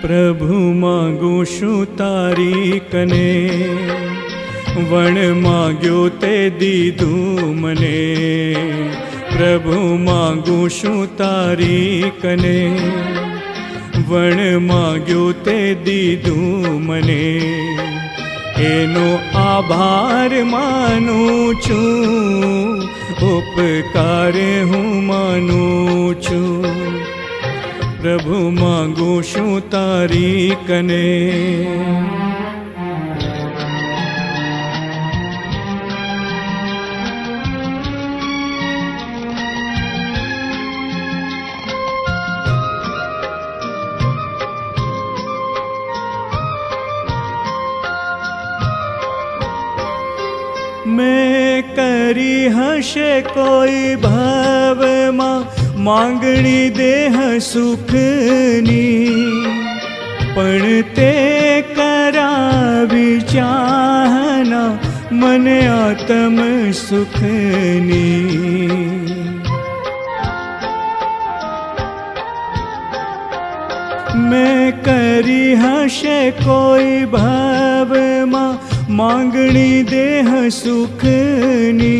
પ્રભુ માગું શું તારી કને? વણ માગ્યો તે દીધું મને. પ્રભુ માગું શું તારી કને? વણ માગ્યો તે દીધું મને. એનો આભાર માનું છું. ઉપકાર હું માનું છું. પ્રભુ માગું શું તારી કને મેં કરી હશે કોઈ ભાવમાં માંગણી દેહ સુખની, પણ તે કરાવી ચાહના મને આત્મ સુખની. મેં કરી હશે કોઈ ભાવમાં માંગણી દેહ સુખની.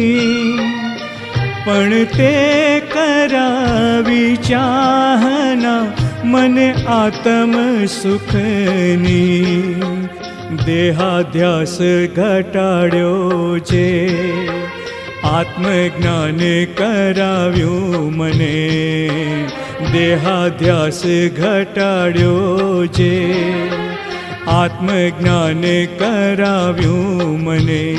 પણ તે કરાવી ચાહના મને આત્મ સુખની દેહાધ્યાસ ઘટાડ્યો છે. આત્મજ્ઞાન કરાવ્યું મને, દેહાધ્યાસ ઘટાડ્યો છે. આત્મજ્ઞાન કરાવ્યું મને.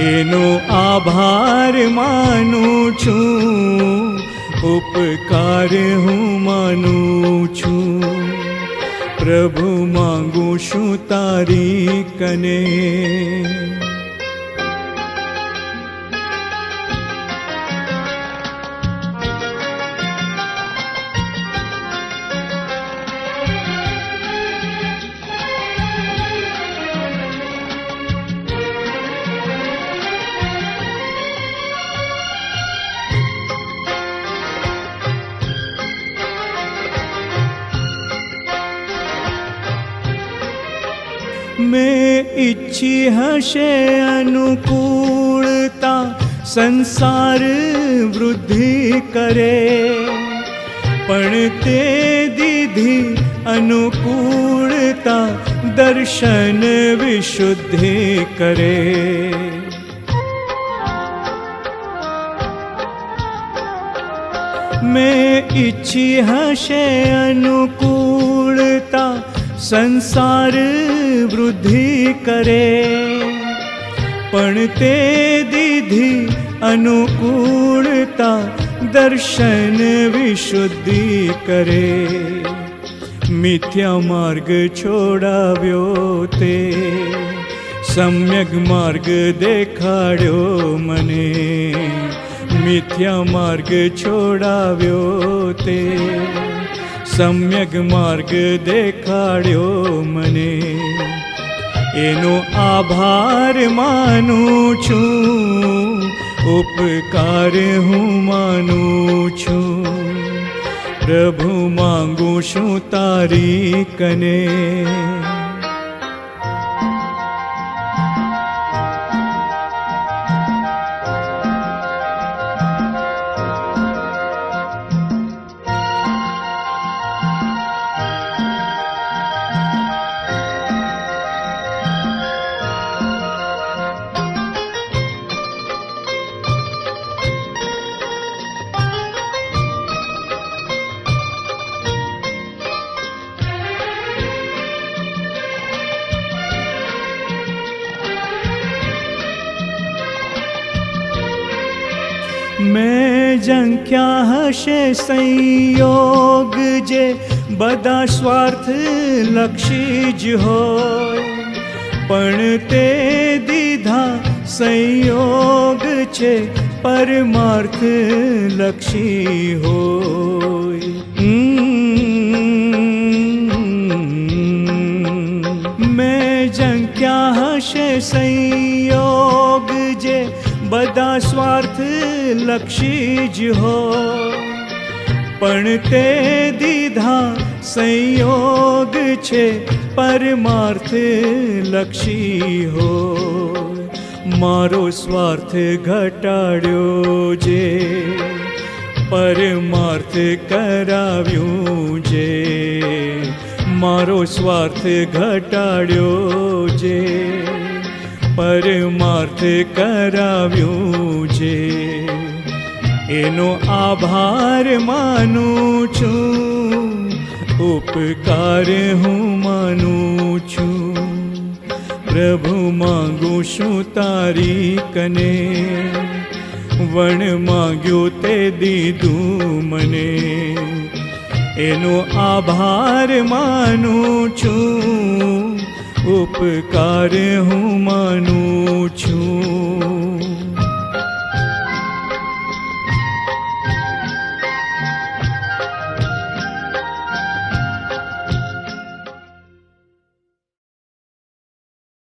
એનો આભાર માનું છું. ઉપકાર હું માનું છું. પ્રભુ માંગુ છું તારી કને. ઈચ્છી હશે અનુકૂળતા, સંસાર વૃદ્ધિ કરે. પણ તે દીધી અનુકૂળતા દર્શન વિશુદ્ધિ કરે. મેં ઈચ્છી હશે અનુકૂળતા સંસાર વૃદ્ધિ કરે. પણ તે દીધી અનુકૂળતા દર્શન વિશુદ્ધિ કરે. મિથ્યા માર્ગ છોડાવ્યો તે, સમ્યક માર્ગ દેખાડ્યો મને. મિથ્યા માર્ગ છોડાવ્યો તે સમ્યક માર્ગ દેખાડ્યો મને એનો આભાર માનું છું ઉપકાર હું માનું છું પ્રભુ માંગુ શું તારી કને મેં જંખ્યા હશે સંયોગ જે બધા સ્વાર્થ લક્ષી જ હોય પણ તે દીધા સંયોગ છે પરમાર્થ લક્ષી હોય. મેં જંક્યા હશે સંયોગ જે બધા સ્વાર્થ લક્ષી જ હો પણ તે દીધા સંયોગ છે પરમાર્થ લક્ષી હો મારો સ્વાર્થ ઘટાડ્યો જે પરમાર્થ કરાવ્યું જે મારો સ્વાર્થ ઘટાડ્યો જે પરમાર્થ કરાવ્યું જે એનો આભાર માનું છું. ઉપકાર હું માનું છું. પ્રભુ, માંગુ છું તારી કને. વણ માંગ્યો તે દીધું મને. એનો આભાર માનું છું. ઉપકાર હું માનું છું.